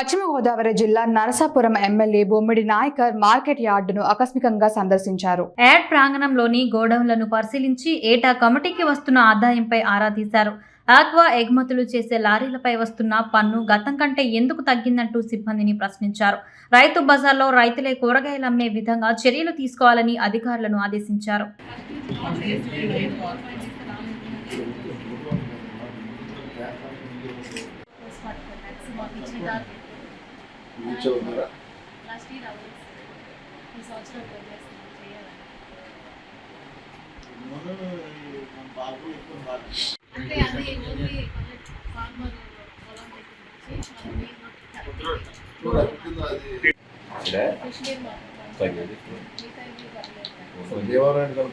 పశ్చిమ గోదావరి జిల్లా Narasapuram MLA Bommidi Nayakar market యార్డును ఆకస్మికంగా సందర్శించారు. యాడ్ ప్రాంగణంలోని గోడౌన్లను పరిశీలించి ఏటా కమిటీకి వస్తున్న ఆదాయంపై ఆరా తీశారు. ఆక్వా ఎగుమతులు చేసే లారీలపై వస్తున్న పన్ను గతం కంటే ఎందుకు తగ్గిందంటూ సిబ్బందిని ప్రశ్నించారు. రైతు బజార్లో రైతులే కూరగాయలు అమ్మే విధంగా చర్యలు తీసుకోవాలని అధికారులను ఆదేశించారు. కూర్చోన్నారా అంటే అది ఓన్లీ ఫార్మర్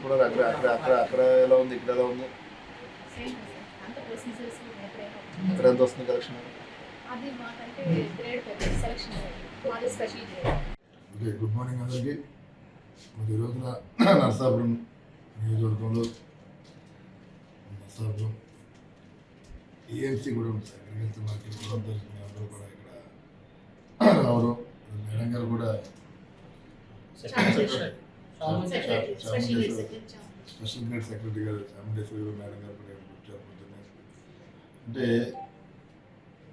పొలం అక్కడ అక్కడ అక్కడ అక్కడ ఎలా ఉంది ఇక్కడ ఎలా ఉంది అక్కడ ఎంత వస్తుంది కలెక్షన్ అది మాకంటే గ్రేడ్ పెద్ద సెలక్షన్ మాది special grade okay good morning అందరికీ. మరి ఈ రోజున నరసాపురం నియోజకవర్గంలో నరసాపురం ఏఎంసీ కూడా ఉంది సార్ అగ్రికల్చర్ మార్కెట్ కూడా అందరూ అందరూ కూడా ఇక్కడ రావడం మేడం గారు కూడా స్పెషల్ గ్రేడ్ సెక్రటరీ గారు. చాముండేశ్వరి మేడం గారు కూడా ఇక్కడ వచ్చారు. అంటే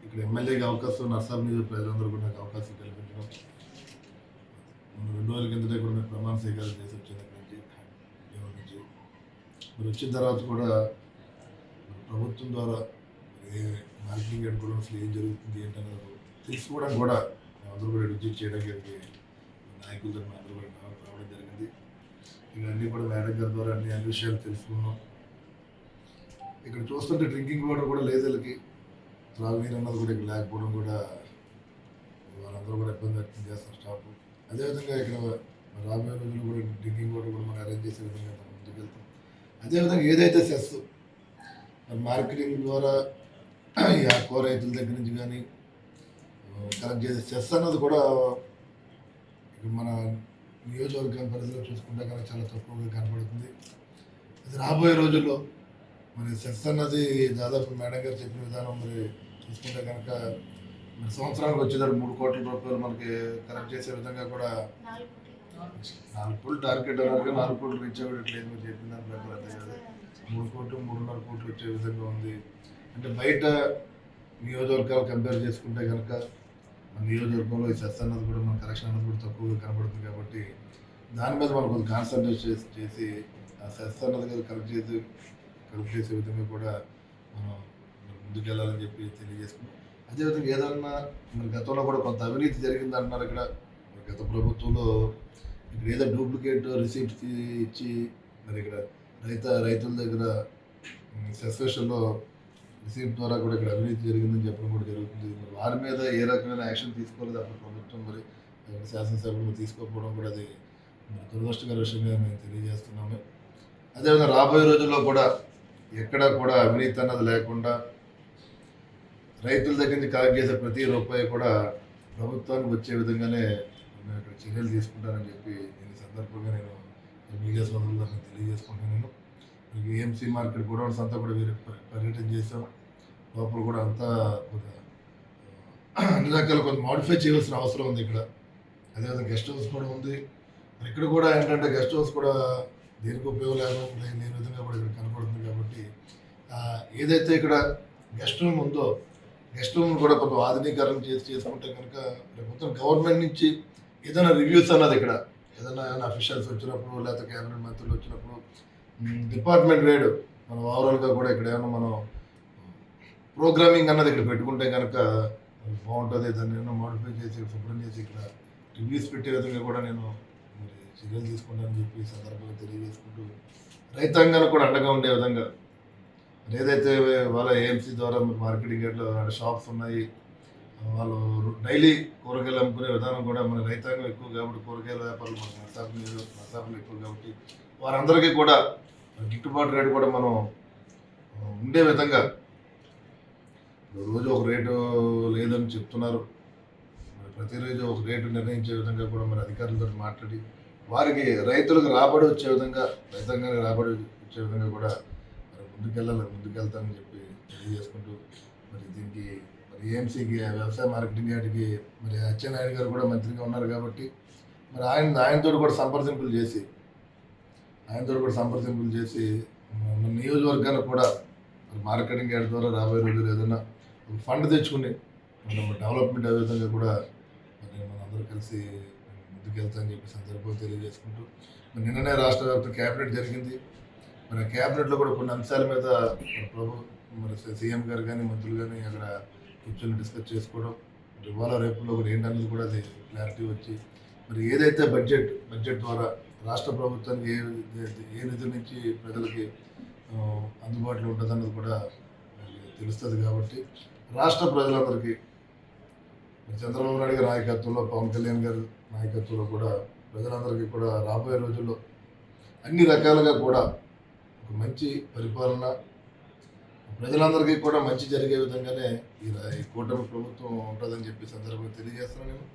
ఇక్కడ ఎమ్మెల్యేకి అవకాశం నర్సాబ్ నియోజక ప్రజలందరూ కూడా నాకు అవకాశం కల్పించడం. రెండు రోజుల కిందటే కూడా నేను ప్రమాణ స్వీకారం చేసి వచ్చాను అక్కడి నుంచి. ఉద్యోగం నుంచి వచ్చిన తర్వాత కూడా ప్రభుత్వం ద్వారా ఏ మార్కెటింగ్ అనుకోవడం అసలు ఏం జరుగుతుంది ఏంటన్నది తెలుసుకోవడానికి కూడా అందరూ కూడా విజిట్ చేయడానికి ఇక్కడికి నాయకులతో అందరూ కూడా రావడం జరిగింది. ఇవన్నీ కూడా మేడం గారి ద్వారా అన్ని అన్ని విషయాలు తెలుసుకున్నాం. ఇక్కడ చూస్తుంటే డ్రింకింగ్ వాటర్ కూడా లేదు వీళ్ళకి త్రాగునీరు అన్నది కూడా ఇక్కడ లేకపోవడం కూడా వాళ్ళందరూ కూడా ఇబ్బంది వ్యక్తం చేస్తారు స్టాఫ్ అదేవిధంగా ఇక్కడ రాబోయే రోజులు కూడా డ్రింకింగ్ వాటర్ కూడా మనం అరేంజ్ చేసే విధంగా ముందుకు వెళ్తాం. అదేవిధంగా ఏదైతే సెస్ మార్కెటింగ్ ద్వారా ఈ కూర రైతుల దగ్గర నుంచి కానీ కలెక్ట్ చేసే సెస్ అన్నది కూడా మన నియోజకవర్గం పరిధిలో చూసుకుంటే కనుక చాలా తక్కువగా కనబడుతుంది. అది రాబోయే రోజుల్లో మరి సెస్ అన్నది దాదాపు మేడం గారు చెప్పిన విధానం మరి చూసుకుంటే కనుక మరి సంవత్సరానికి వచ్చేదాడు మూడు కోట్ల రూపాయలు మనకి కలెక్ట్ చేసే విధంగా కూడా నాలుగు కోట్లు. టార్గెట్ అన్నారు నాలుగు కోట్లు రీచ్ అవ్వట్లేదు మీరు చెప్పిన దాని ప్రకారం అదే కదా మూడు కోట్లు మూడున్నర కోట్లు వచ్చే విధంగా ఉంది అంటే బయట నియోజకవర్గాలు కంపేర్ చేసుకుంటే కనుక మన నియోజకవర్గంలో ఈ సెస్ అన్నది కూడా మన కలెక్షన్ అన్నది కూడా తక్కువగా కనబడుతుంది కాబట్టి దాని మీద మనం కొంచెం కాన్సన్ట్రేట్ చేసి చేసి ఆ సెస్ అన్నది కూడా కలెక్ట్ చేసి హెల్ప్ చేసే విధంగా కూడా మనం ముందుకెళ్ళాలని చెప్పి తెలియజేసుకున్నాం. అదేవిధంగా ఏదన్నా మన గతంలో కూడా కొంత అవినీతి జరిగింది అంటున్నారు ఇక్కడ గత ప్రభుత్వంలో ఇక్కడ ఏదో డూప్లికేట్ రిసీప్ట్ ఇచ్చి మరి ఇక్కడ రైత రైతుల దగ్గర సస్పెషన్లో రిసీప్ట్ ద్వారా కూడా ఇక్కడ అవినీతి జరిగిందని చెప్పడం కూడా జరుగుతుంది. మరి వారి మీద ఏ రకమైన యాక్షన్ తీసుకోలేదు అప్పుడు ప్రభుత్వం. మరి శాసనసభ్యులు తీసుకోకపోవడం కూడా అది దురదృష్టకర విషయంగా మేము తెలియజేస్తున్నాము. అదేవిధంగా రాబోయే రోజుల్లో కూడా ఎక్కడ కూడా అవినీతి అన్నది లేకుండా రైతుల దగ్గర నుంచి కలెక్ట్ చేసే ప్రతి రూపాయి కూడా ప్రభుత్వానికి వచ్చే విధంగానే మేము ఇక్కడ చర్యలు తీసుకుంటానని చెప్పి ఈ సందర్భంగా నేను మీడియా సోదరులకు తెలియజేసుకుంటున్నాను. మీకు ఏఎంసీ మార్కెట్ గోడౌన్స్ అంతా కూడా వేరే పర్యటన చేసాం లోపల కూడా అంతా ఒక, అన్ని రకాల కొంత మాడిఫై చేయవలసిన అవసరం ఉంది ఇక్కడ. అదేవిధంగా గెస్ట్ హౌస్ కూడా ఉంది. ఇక్కడ కూడా ఏంటంటే గెస్ట్ హౌస్ కూడా దేనికి ఉపయోగం లేదు లేని విధంగా కూడా ఇక్కడ కనపడుతుంది కాబట్టి ఏదైతే ఇక్కడ గెస్ట్ రూమ్ ఉందో గెస్ట్ రూమ్ కూడా కొంచెం ఆధునీకరణ చేసి చేసుకుంటే కనుక మొత్తం గవర్నమెంట్ నుంచి ఏదైనా రివ్యూస్ అన్నది ఇక్కడ ఏదైనా ఏమైనా అఫీషియల్స్ వచ్చినప్పుడు లేకపోతే క్యాబినెట్ మంత్రులు వచ్చినప్పుడు డిపార్ట్మెంట్ వేడు మనం ఓవరాల్గా కూడా ఇక్కడ ఏమైనా మనం ప్రోగ్రామింగ్ అన్నది ఇక్కడ పెట్టుకుంటే కనుక బాగుంటుంది. దాన్ని ఏమైనా మోడిఫై చేసి శుభ్రం చేసి ఇక్కడ రివ్యూస్ పెట్టే విధంగా కూడా నేను చర్యలు తీసుకుంటానని చెప్పి సందర్భంగా తెలియజేసుకుంటూ రైతాంగానికి కూడా అండగా ఉండే విధంగా మరి ఏదైతే వాళ్ళ ఏఎంసీ ద్వారా మార్కెటింగ్ అట్లా షాప్స్ ఉన్నాయి వాళ్ళు డైలీ కూరగాయలు అమ్ముకునే విధానం కూడా మన రైతాంగం ఎక్కువ కాబట్టి కూరగాయల వ్యాపారులు మన నర్సాపులు నర్సాపులు ఎక్కువ కాబట్టి వారందరికీ కూడా గిట్టుబాటు రేటు కూడా మనం ఉండే విధంగా రోజు ఒక రేటు లేదని చెప్తున్నారు. ప్రతిరోజు ఒక రేటు నిర్ణయించే విధంగా కూడా మరి అధికారులతో మాట్లాడి వారికి రైతులకు రాబడి వచ్చే విధంగా రైతాంగానికి రాబడి వచ్చే విధంగా కూడా మరి ముందుకెళ్ళాలి ముందుకెళ్తామని చెప్పి తెలియజేసుకుంటూ మరి దీనికి మరి ఏఎంసీకి వ్యవసాయ మార్కెటింగ్ యార్డ్కి మరి అచ్చెన్నాయుడు గారు కూడా మంత్రిగా ఉన్నారు కాబట్టి మరి ఆయన ఆయనతో కూడా సంప్రదింపులు చేసి ఆయనతో కూడా సంప్రదింపులు చేసి మన కూడా మరి మార్కెటింగ్ యార్డ్ ద్వారా రాబోయే రోజులు ఏదైనా ఒక ఫండ్ తెచ్చుకుని మనం డెవలప్మెంట్ అదే విధంగా కూడా మరి మనందరూ కలిసి ముందుకెళ్తామని చెప్పి సందర్భంగా తెలియజేసుకుంటూ మరి నిన్ననే రాష్ట్ర వ్యాప్త క్యాబినెట్ జరిగింది. మరి ఆ క్యాబినెట్లో కూడా కొన్ని అంశాల మీద ప్రభు మరి సీఎం గారు కానీ మంత్రులు కానీ అక్కడ కూర్చొని డిస్కస్ చేసుకోవడం మరి ఇవాళ రేపులో కూడా ఏంటన్నది కూడా అది క్లారిటీ వచ్చి మరి ఏదైతే బడ్జెట్ బడ్జెట్ ద్వారా రాష్ట్ర ప్రభుత్వానికి ఏ ఏ నిధుల నుంచి ప్రజలకి అందుబాటులో ఉంటుందన్నది కూడా తెలుస్తుంది కాబట్టి రాష్ట్ర ప్రజలందరికీ చంద్రబాబు నాయుడు గారి నాయకత్వంలో పవన్ కళ్యాణ్ గారి నాయకత్వంలో కూడా ప్రజలందరికీ కూడా రాబోయే రోజుల్లో అన్ని రకాలుగా కూడా ఒక మంచి పరిపాలన ప్రజలందరికీ కూడా మంచి జరిగే విధంగానే ఈ ఈ కూటమి ప్రభుత్వం ఉంటుందని చెప్పి సందర్భంగా తెలియజేస్తున్నాను నేను.